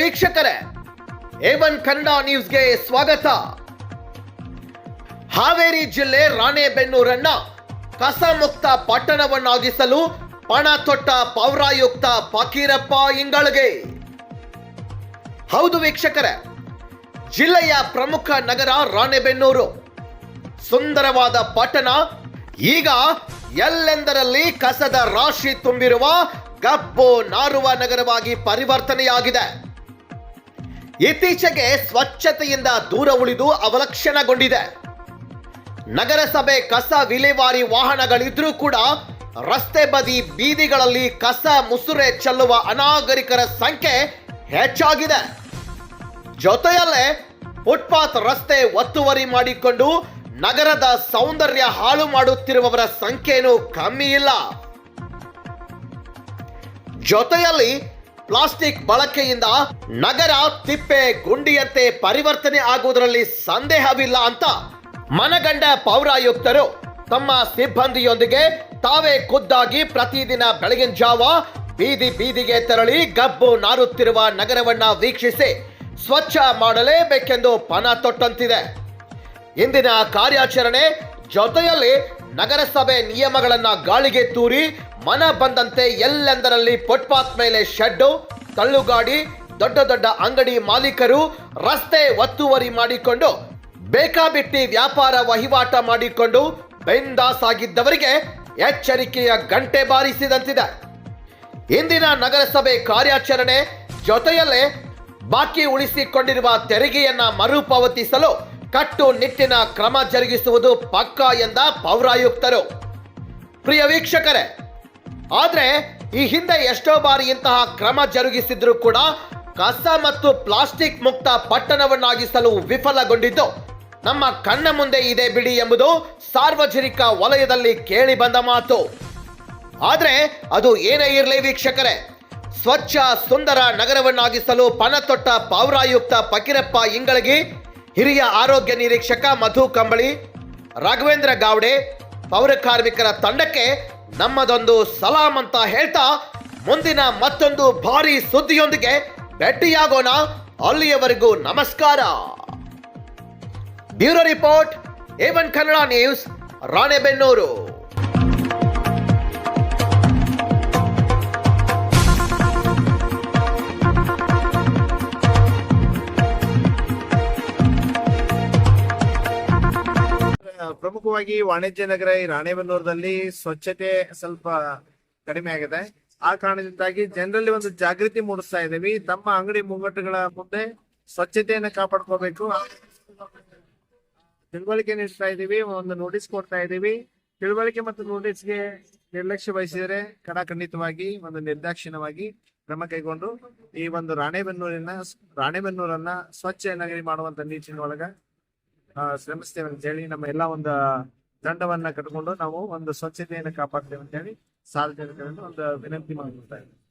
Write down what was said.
ವೀಕ್ಷಕರೇ ಏವನ್ ಕನ್ನಡ ನ್ಯೂಸ್ಗೆ ಸ್ವಾಗತ. ಹಾವೇರಿ ಜಿಲ್ಲೆ ರಾಣೆಬೆನ್ನೂರನ್ನ ಕಸ ಮುಕ್ತ ಪಟ್ಟಣವನ್ನಾಗಿಸಲು ಪಣ ತೊಟ್ಟ ಪೌರಾಯುಕ್ತ ಫಕೀರಪ್ಪ ಇಂಗಳಿಗೆ. ಹೌದು ವೀಕ್ಷಕರೇ, ಜಿಲ್ಲೆಯ ಪ್ರಮುಖ ನಗರ ರಾಣೆಬೆನ್ನೂರು. ಸುಂದರವಾದ ಪಟ್ಟಣ, ಈಗ ಎಲ್ಲೆಂದರಲ್ಲಿ ಕಸದ ರಾಶಿ ತುಂಬಿರುವ ಗಬ್ಬು ನಾರುವ ನಗರವಾಗಿ ಪರಿವರ್ತನೆಯಾಗಿದೆ. ಇತ್ತೀಚೆಗೆ ಸ್ವಚ್ಛತೆಯಿಂದ ದೂರ ಉಳಿದು ಅವಲಕ್ಷಣಗೊಂಡಿದೆ. ನಗರಸಭೆ ಕಸ ವಿಲೇವಾರಿ ವಾಹನಗಳಿದ್ರೂ ಕೂಡ ರಸ್ತೆ ಬದಿ ಬೀದಿಗಳಲ್ಲಿ ಕಸ ಮುಸುರೆ ಚೆಲ್ಲುವ ಅನಾಗರಿಕರ ಸಂಖ್ಯೆ ಹೆಚ್ಚಾಗಿದೆ. ಜೊತೆಯಲ್ಲೇ ಫುಟ್ಪಾತ್ ರಸ್ತೆ ಒತ್ತುವರಿ ಮಾಡಿಕೊಂಡು ನಗರದ ಸೌಂದರ್ಯ ಹಾಳು ಮಾಡುತ್ತಿರುವವರ ಸಂಖ್ಯೆನೂ ಕಮ್ಮಿ ಇಲ್ಲ. ಜೊತೆಯಲ್ಲಿ ಪ್ಲಾಸ್ಟಿಕ್ ಬಳಕೆಯಿಂದ ನಗರ ತಿಪ್ಪೆ ಗುಂಡಿಯಂತೆ ಪರಿವರ್ತನೆ ಆಗುವುದರಲ್ಲಿ ಸಂದೇಹವಿಲ್ಲ ಅಂತ ಮನಗಂಡ ಪೌರಾಯುಕ್ತರು ತಮ್ಮ ಸಿಬ್ಬಂದಿಯೊಂದಿಗೆ ತಾವೇ ಖುದ್ದಾಗಿ ಪ್ರತಿದಿನ ಬೆಳಗಿನ ಜಾವ ಬೀದಿ ಬೀದಿಗೆ ತೆರಳಿ ಗಬ್ಬು ನಾರುತ್ತಿರುವ ನಗರವನ್ನ ವೀಕ್ಷಿಸಿ ಸ್ವಚ್ಛ ಮಾಡಲೇಬೇಕೆಂದು ಪಣ ತೊಟ್ಟಂತಿದೆ. ಇಂದಿನ ಕಾರ್ಯಾಚರಣೆ ಜೊತೆಯಲ್ಲಿ ನಗರಸಭೆ ನಿಯಮಗಳನ್ನ ಗಾಳಿಗೆ ತೂರಿ ಮನ ಬಂದಂತೆ ಎಲ್ಲೆಂದರಲ್ಲಿ ಫುಟ್ಪಾತ್ ಮೇಲೆ ಶೆಡ್ಡು ತಳ್ಳುಗಾಡಿ, ದೊಡ್ಡ ದೊಡ್ಡ ಅಂಗಡಿ ಮಾಲೀಕರು ರಸ್ತೆ ಒತ್ತುವರಿ ಮಾಡಿಕೊಂಡು, ಬೇಕಾಬಿಟ್ಟಿ ವ್ಯಾಪಾರ ವಹಿವಾಟ ಮಾಡಿಕೊಂಡು ಬೆಂದಾಸ್ ಆಗಿದ್ದವರಿಗೆ ಎಚ್ಚರಿಕೆಯ ಗಂಟೆ ಬಾರಿಸಿದಂತಿದೆ. ಇಂದಿನ ನಗರಸಭೆ ಕಾರ್ಯಾಚರಣೆ ಜೊತೆಯಲ್ಲೇ ಬಾಕಿ ಉಳಿಸಿಕೊಂಡಿರುವ ತೆರಿಗೆಯನ್ನ ಮರುಪಾವತಿಸಲು ಕಟ್ಟುನಿಟ್ಟಿನ ಕ್ರಮ ಜರುಗಿಸುವುದು ಪಕ್ಕಾ ಎಂದ ಪೌರಾಯುಕ್ತರು. ಪ್ರಿಯ ವೀಕ್ಷಕರೇ ಆದ್ರೆ ಈ ಹಿಂದೆ ಎಷ್ಟೋ ಬಾರಿ ಇಂತಹ ಕ್ರಮ ಜರುಗಿಸಿದ್ರು ಕೂಡ ಕಸ ಮತ್ತು ಪ್ಲಾಸ್ಟಿಕ್ ಮುಕ್ತ ಪಟ್ಟಣವನ್ನಾಗಿಸಲು ವಿಫಲಗೊಂಡಿದ್ದು. ನಮ್ಮ ಕಣ್ಣ ಮುಂದೆ ಇದೆ ಬಿಡಿ ಎಂಬುದು ಸಾರ್ವಜನಿಕ ವಲಯದಲ್ಲಿ ಕೇಳಿ ಬಂದ ಮಾತು. ಆದ್ರೆ ಅದು ಏನೇ ಇರಲಿ ವೀಕ್ಷಕರೇ, ಸ್ವಚ್ಛ ಸುಂದರ ನಗರವನ್ನಾಗಿಸಲು ಪಣ ತೊಟ್ಟ ಪೌರಾಯುಕ್ತ ಪಕಿರಪ್ಪ ಇಂಗಳಗಿ, ಹಿರಿಯ ಆರೋಗ್ಯ ನಿರೀಕ್ಷಕ ಮಧು ಕಂಬಳಿ, ರಾಘವೇಂದ್ರ ಗಾವಡೆ, ಪೌರ ಕಾರ್ಮಿಕರ ತಂಡಕ್ಕೆ ನಮ್ಮದೊಂದು ಸಲಾಂ ಅಂತ ಹೇಳ್ತಾ ಮುಂದಿನ ಮತ್ತೊಂದು ಭಾರಿ ಸುದ್ದಿಯೊಂದಿಗೆ ಭೇಟಿಯಾಗೋಣ. ಅಲ್ಲಿಯವರೆಗೂ ನಮಸ್ಕಾರ. ಬ್ಯೂರೋ ರಿಪೋರ್ಟ್ ಏವನ್ ಕನ್ನಡ ನ್ಯೂಸ್ ರಾಣೆಬೆನ್ನೂರು. ಪ್ರಮುಖವಾಗಿ ವಾಣಿಜ್ಯ ನಗರ ಈ ರಾಣೆಬೆನ್ನೂರದಲ್ಲಿ ಸ್ವಚ್ಛತೆ ಸ್ವಲ್ಪ ಕಡಿಮೆ ಆಗಿದೆ. ಆ ಕಾರಣದಿಂದಾಗಿ ಜನರಲ್ಲಿ ಒಂದು ಜಾಗೃತಿ ಮೂಡಿಸ್ತಾ ಇದ್ದೀವಿ. ತಮ್ಮ ಅಂಗಡಿ ಮುಂಗಟ್ಟುಗಳ ಮುಂದೆ ಸ್ವಚ್ಛತೆಯನ್ನ ಕಾಪಾಡ್ಕೋಬೇಕು. ತಿಳುವಳಿಕೆ ನೀಡ್ತಾ ಇದ್ದೀವಿ. ಒಂದು ನೋಟಿಸ್ ಕೊಡ್ತಾ ಇದ್ದೀವಿ. ತಿಳುವಳಿಕೆ ಮತ್ತು ನೋಟಿಸ್ಗೆ ನಿರ್ಲಕ್ಷ್ಯ ವಹಿಸಿದರೆ ಕಡಾಖಂಡಿತವಾಗಿ ಒಂದು ನಿರ್ದಾಕ್ಷಿಣ್ಯವಾಗಿ ಕ್ರಮ ಕೈಗೊಂಡು ಈ ಒಂದು ರಾಣೆಬೆನ್ನೂರಿನ ರಾಣೆಬೆನ್ನೂರನ್ನ ಸ್ವಚ್ಛ ನಗರಿ ಮಾಡುವಂತ ನೀಚಿನ ಆ, ಶ್ರಮಿಸ್ತೇವೆ ಅಂತ ಹೇಳಿ ನಮ್ಮ ಎಲ್ಲ ಒಂದು ದಂಡವನ್ನ ಕಟ್ಕೊಂಡು ನಾವು ಒಂದು ಸ್ವಚ್ಛತೆಯನ್ನು ಕಾಪಾಡ್ತೇವೆ ಅಂತ ಹೇಳಿ ಸಾರ್ವಜನಿಕರನ್ನು ಒಂದು ವಿನಂತಿ ಮಾಡಿಕೊಡ್ತಾ ಇದ್ದೀವಿ